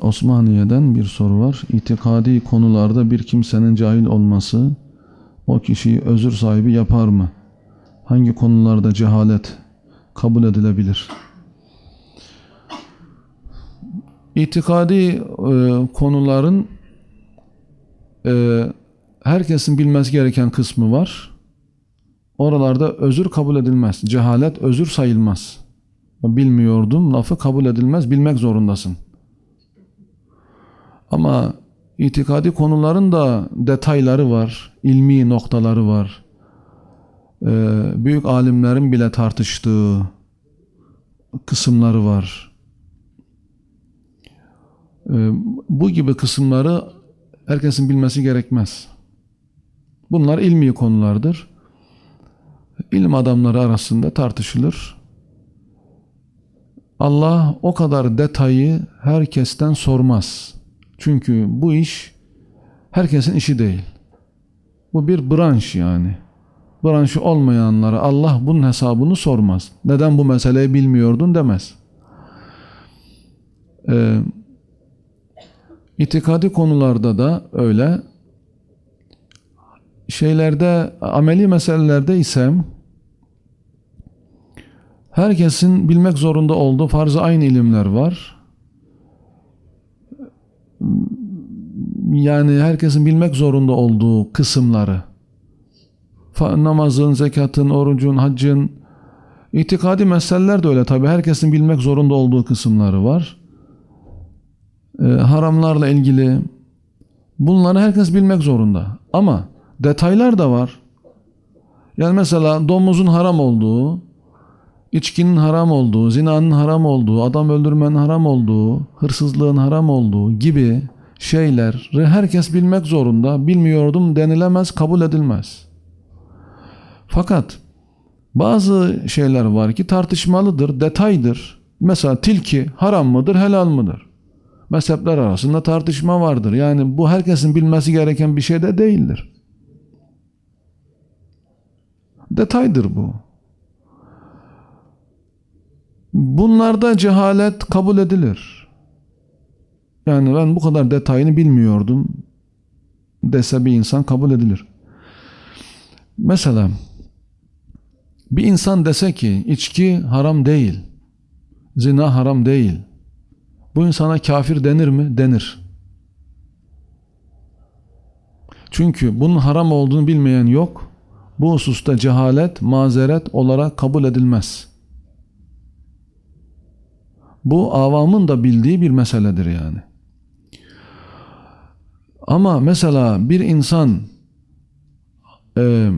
Osmaniye'den bir soru var. İtikadi konularda bir kimsenin cahil olması o kişiyi özür sahibi yapar mı? Hangi konularda cehalet kabul edilebilir? İtikadi e, konuların e, herkesin bilmesi gereken kısmı var. Oralarda özür kabul edilmez. Cehalet özür sayılmaz. Bilmiyordum lafı kabul edilmez. Bilmek zorundasın. Ama itikadi konuların da detayları var, ilmi noktaları var. Ee, büyük alimlerin bile tartıştığı kısımları var. Ee, bu gibi kısımları herkesin bilmesi gerekmez. Bunlar ilmi konulardır. İlim adamları arasında tartışılır. Allah o kadar detayı herkesten sormaz. Çünkü bu iş herkesin işi değil. Bu bir branş yani. Branşı olmayanlara Allah bunun hesabını sormaz. Neden bu meseleyi bilmiyordun demez. Ee, itikadi konularda da öyle. Şeylerde, ameli meselelerde ise herkesin bilmek zorunda olduğu farz-ı aynı ilimler var. Yani herkesin bilmek zorunda olduğu kısımları namazın, zekatın, orucun, haccın itikadi meseleler de öyle tabi herkesin bilmek zorunda olduğu kısımları var. Ee, haramlarla ilgili bunları herkes bilmek zorunda. Ama detaylar da var. Yani mesela domuzun haram olduğu, içkinin haram olduğu, zinanın haram olduğu, adam öldürmenin haram olduğu, hırsızlığın haram olduğu gibi şeyleri herkes bilmek zorunda. Bilmiyordum denilemez, kabul edilmez. Fakat bazı şeyler var ki tartışmalıdır, detaydır. Mesela tilki haram mıdır, helal mıdır? Mezhepler arasında tartışma vardır. Yani bu herkesin bilmesi gereken bir şey de değildir. Detaydır bu. Bunlarda cehalet kabul edilir. Yani ben bu kadar detayını bilmiyordum dese bir insan kabul edilir. Mesela bir insan dese ki içki haram değil, zina haram değil. Bu insana kafir denir mi? Denir. Çünkü bunun haram olduğunu bilmeyen yok. Bu hususta cehalet, mazeret olarak kabul edilmez. Bu avamın da bildiği bir meseledir yani. Ama mesela bir insan e,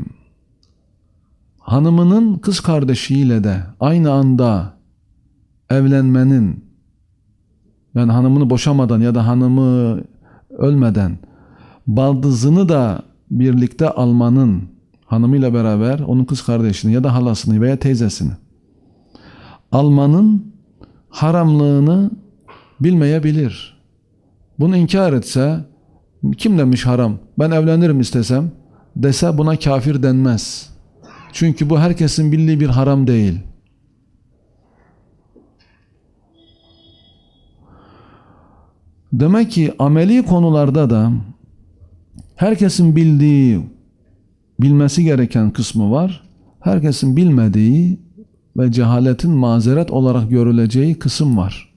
hanımının kız kardeşiyle de aynı anda evlenmenin yani hanımını boşamadan ya da hanımı ölmeden baldızını da birlikte almanın hanımıyla beraber onun kız kardeşini ya da halasını veya teyzesini almanın haramlığını bilmeyebilir. Bunu inkar etse kim demiş haram? Ben evlenirim istesem dese buna kafir denmez. Çünkü bu herkesin bildiği bir haram değil. Demek ki ameli konularda da herkesin bildiği, bilmesi gereken kısmı var. Herkesin bilmediği ve cehaletin mazeret olarak görüleceği kısım var.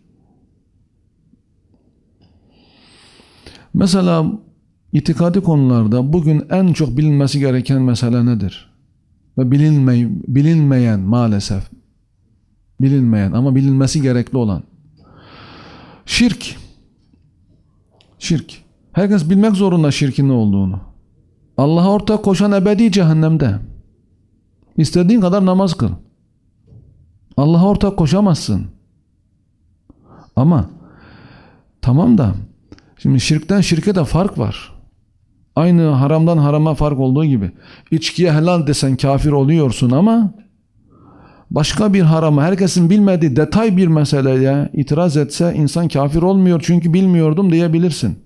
Mesela itikadi konularda bugün en çok bilinmesi gereken mesele nedir? Ve bilinmey bilinmeyen maalesef bilinmeyen ama bilinmesi gerekli olan şirk. Şirk. Herkes bilmek zorunda şirkin ne olduğunu. Allah'a ortak koşan ebedi cehennemde. İstediğin kadar namaz kıl. Allah'a ortak koşamazsın. Ama tamam da şimdi şirkten şirke de fark var. Aynı haramdan harama fark olduğu gibi. İçkiye helal desen kafir oluyorsun ama başka bir harama herkesin bilmediği detay bir meseleye itiraz etse insan kafir olmuyor çünkü bilmiyordum diyebilirsin.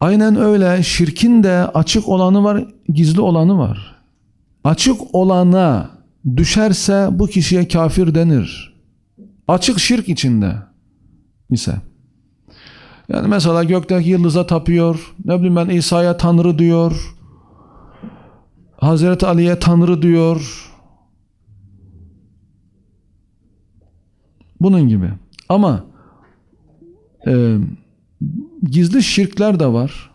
Aynen öyle şirkin de açık olanı var, gizli olanı var. Açık olana düşerse bu kişiye kafir denir. Açık şirk içinde. İse. Yani mesela gökteki yıldıza tapıyor. Ne bileyim ben İsa'ya Tanrı diyor. Hazreti Ali'ye Tanrı diyor. Bunun gibi. Ama e, gizli şirkler de var.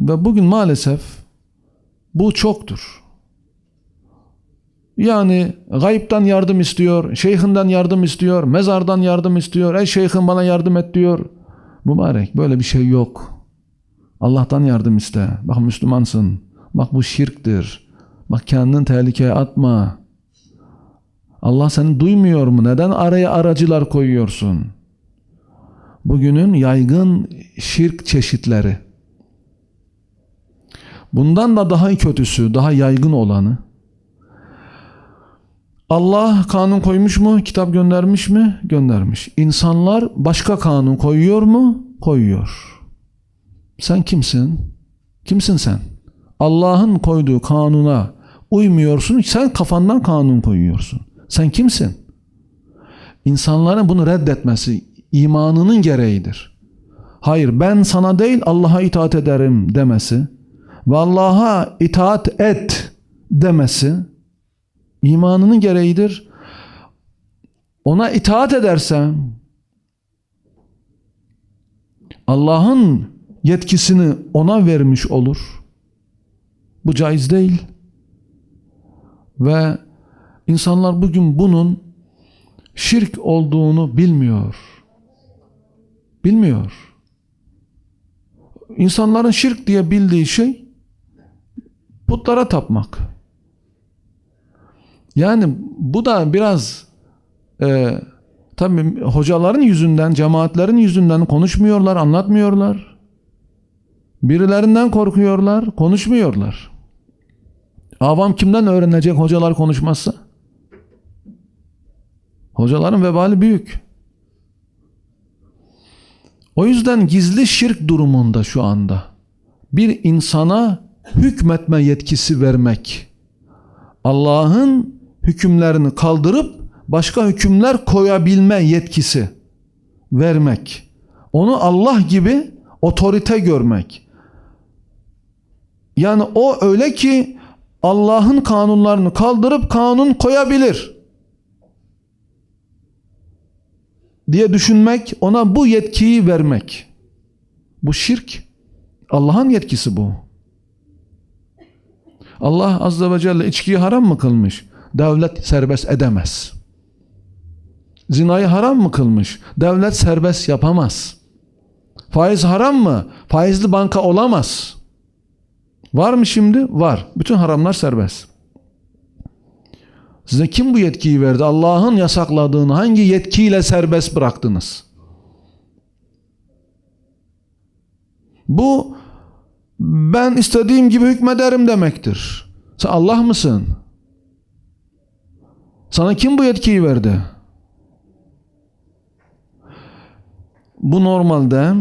Ve bugün maalesef bu çoktur. Yani gayipten yardım istiyor, şeyhinden yardım istiyor, mezardan yardım istiyor. Ey şeyhim bana yardım et diyor. Mübarek böyle bir şey yok. Allah'tan yardım iste. Bak Müslümansın. Bak bu şirktir. Bak kendini tehlikeye atma. Allah seni duymuyor mu? Neden araya aracılar koyuyorsun? Bugünün yaygın şirk çeşitleri. Bundan da daha kötüsü, daha yaygın olanı. Allah kanun koymuş mu? Kitap göndermiş mi? Göndermiş. İnsanlar başka kanun koyuyor mu? Koyuyor. Sen kimsin? Kimsin sen? Allah'ın koyduğu kanuna uymuyorsun. Sen kafandan kanun koyuyorsun. Sen kimsin? İnsanların bunu reddetmesi imanının gereğidir. Hayır ben sana değil Allah'a itaat ederim demesi ve Allah'a itaat et demesi imanının gereğidir. Ona itaat edersen Allah'ın yetkisini ona vermiş olur. Bu caiz değil. Ve insanlar bugün bunun şirk olduğunu bilmiyor. Bilmiyor. İnsanların şirk diye bildiği şey putlara tapmak. Yani bu da biraz e, tabii hocaların yüzünden, cemaatlerin yüzünden konuşmuyorlar, anlatmıyorlar. Birilerinden korkuyorlar, konuşmuyorlar. Avam kimden öğrenecek hocalar konuşmazsa? Hocaların vebali büyük. O yüzden gizli şirk durumunda şu anda bir insana hükmetme yetkisi vermek, Allah'ın hükümlerini kaldırıp başka hükümler koyabilme yetkisi vermek, onu Allah gibi otorite görmek. Yani o öyle ki Allah'ın kanunlarını kaldırıp kanun koyabilir. diye düşünmek, ona bu yetkiyi vermek. Bu şirk. Allah'ın yetkisi bu. Allah Azze ve Celle içkiyi haram mı kılmış? Devlet serbest edemez. Zinayı haram mı kılmış? Devlet serbest yapamaz. Faiz haram mı? Faizli banka olamaz. Var mı şimdi? Var. Bütün haramlar serbest. Size kim bu yetkiyi verdi? Allah'ın yasakladığını hangi yetkiyle serbest bıraktınız? Bu ben istediğim gibi hükmederim demektir. Sen Allah mısın? Sana kim bu yetkiyi verdi? Bu normalde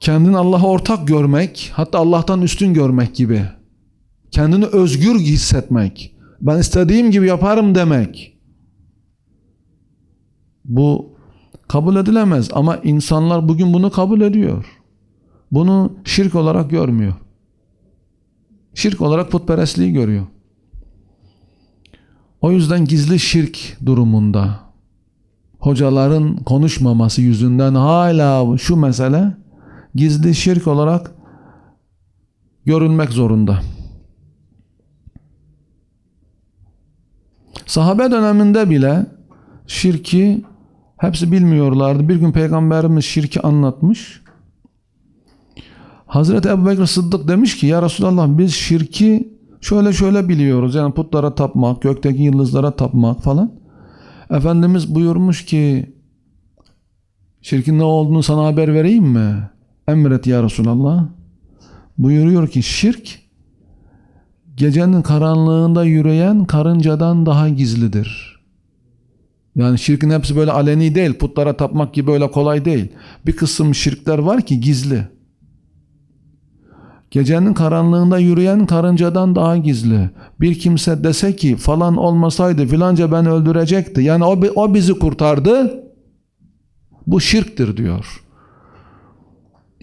kendini Allah'a ortak görmek, hatta Allah'tan üstün görmek gibi. Kendini özgür hissetmek. Ben istediğim gibi yaparım demek. Bu kabul edilemez ama insanlar bugün bunu kabul ediyor. Bunu şirk olarak görmüyor. Şirk olarak putperestliği görüyor. O yüzden gizli şirk durumunda hocaların konuşmaması yüzünden hala şu mesele gizli şirk olarak görünmek zorunda. Sahabe döneminde bile şirki hepsi bilmiyorlardı. Bir gün peygamberimiz şirki anlatmış. Hazreti Ebu Bekir Sıddık demiş ki ya Resulallah biz şirki şöyle şöyle biliyoruz. Yani putlara tapmak, gökteki yıldızlara tapmak falan. Efendimiz buyurmuş ki şirkin ne olduğunu sana haber vereyim mi? Emret ya Resulallah. Buyuruyor ki şirk gecenin karanlığında yürüyen karıncadan daha gizlidir. Yani şirkin hepsi böyle aleni değil. Putlara tapmak gibi öyle kolay değil. Bir kısım şirkler var ki gizli. Gecenin karanlığında yürüyen karıncadan daha gizli. Bir kimse dese ki falan olmasaydı filanca beni öldürecekti. Yani o, o bizi kurtardı. Bu şirktir diyor.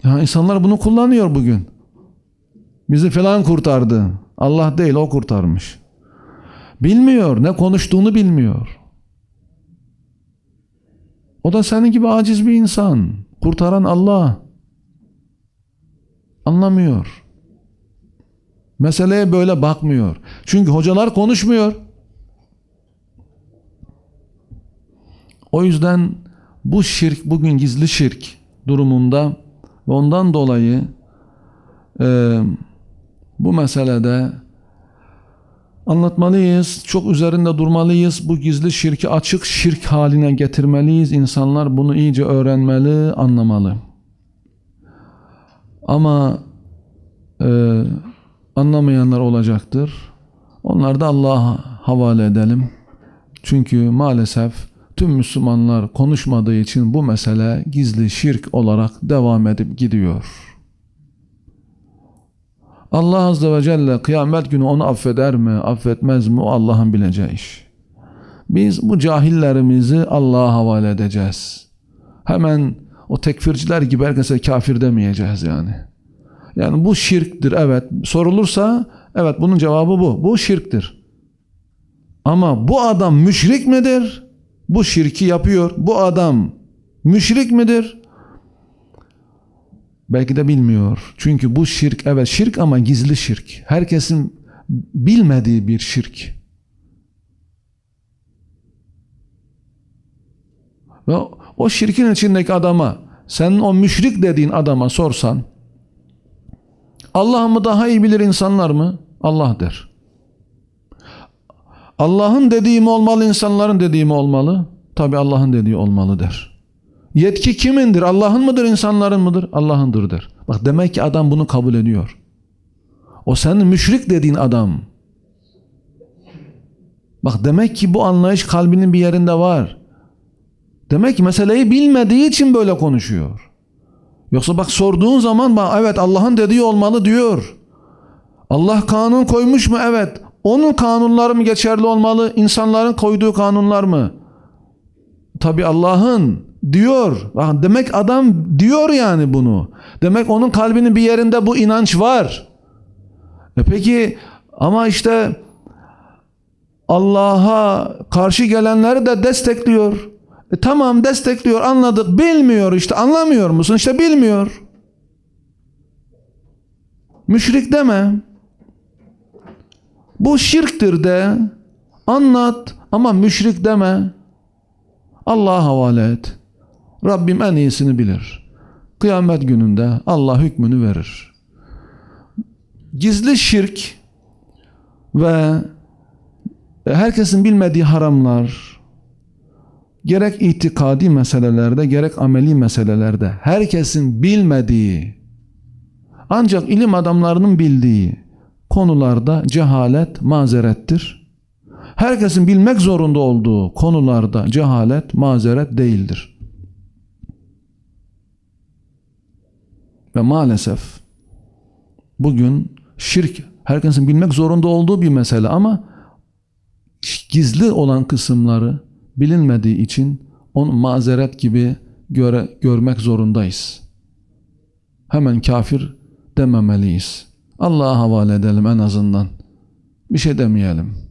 Ya insanlar bunu kullanıyor bugün. Bizi filan kurtardı. Allah değil o kurtarmış. Bilmiyor. Ne konuştuğunu bilmiyor. O da senin gibi aciz bir insan. Kurtaran Allah. Anlamıyor. Meseleye böyle bakmıyor. Çünkü hocalar konuşmuyor. O yüzden bu şirk bugün gizli şirk durumunda ve ondan dolayı e, bu meselede anlatmalıyız, çok üzerinde durmalıyız. Bu gizli şirki açık şirk haline getirmeliyiz. İnsanlar bunu iyice öğrenmeli, anlamalı. Ama e, anlamayanlar olacaktır. Onları da Allah'a havale edelim. Çünkü maalesef tüm Müslümanlar konuşmadığı için bu mesele gizli şirk olarak devam edip gidiyor. Allah Azze ve Celle kıyamet günü onu affeder mi, affetmez mi o Allah'ın bileceği iş. Biz bu cahillerimizi Allah'a havale edeceğiz. Hemen o tekfirciler gibi herkese kafir demeyeceğiz yani. Yani bu şirktir evet. Sorulursa evet bunun cevabı bu. Bu şirktir. Ama bu adam müşrik midir? Bu şirki yapıyor. Bu adam müşrik midir? Belki de bilmiyor. Çünkü bu şirk evet şirk ama gizli şirk. Herkesin bilmediği bir şirk. Ve o şirkin içindeki adama senin o müşrik dediğin adama sorsan Allah mı daha iyi bilir insanlar mı? Allah der. Allah'ın dediği mi olmalı, insanların dediği mi olmalı? Tabi Allah'ın dediği olmalı der. Yetki kimindir? Allah'ın mıdır, insanların mıdır? Allah'ındır der. Bak demek ki adam bunu kabul ediyor. O senin müşrik dediğin adam. Bak demek ki bu anlayış kalbinin bir yerinde var. Demek ki meseleyi bilmediği için böyle konuşuyor. Yoksa bak sorduğun zaman bak evet Allah'ın dediği olmalı diyor. Allah kanun koymuş mu? Evet. Onun kanunları mı geçerli olmalı? İnsanların koyduğu kanunlar mı? Tabi Allah'ın diyor. Bak demek adam diyor yani bunu. Demek onun kalbinin bir yerinde bu inanç var. E peki ama işte Allah'a karşı gelenleri de destekliyor. E tamam destekliyor anladık bilmiyor işte anlamıyor musun işte bilmiyor. Müşrik deme. Bu şirktir de anlat ama müşrik deme. Allah'a havale et. Rabbim en iyisini bilir. Kıyamet gününde Allah hükmünü verir. Gizli şirk ve herkesin bilmediği haramlar, gerek itikadi meselelerde gerek ameli meselelerde herkesin bilmediği ancak ilim adamlarının bildiği konularda cehalet mazerettir. Herkesin bilmek zorunda olduğu konularda cehalet mazeret değildir. Ve maalesef bugün şirk herkesin bilmek zorunda olduğu bir mesele ama gizli olan kısımları bilinmediği için onu mazeret gibi göre, görmek zorundayız. Hemen kafir dememeliyiz. Allah'a havale edelim en azından. Bir şey demeyelim.